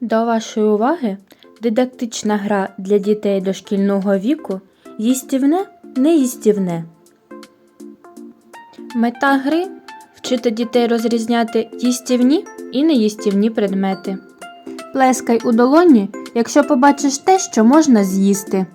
До вашої уваги дидактична гра для дітей дошкільного віку їстівне неїстівне. Мета гри вчити дітей розрізняти їстівні і неїстівні предмети. Плескай у долоні, якщо побачиш те, що можна з'їсти.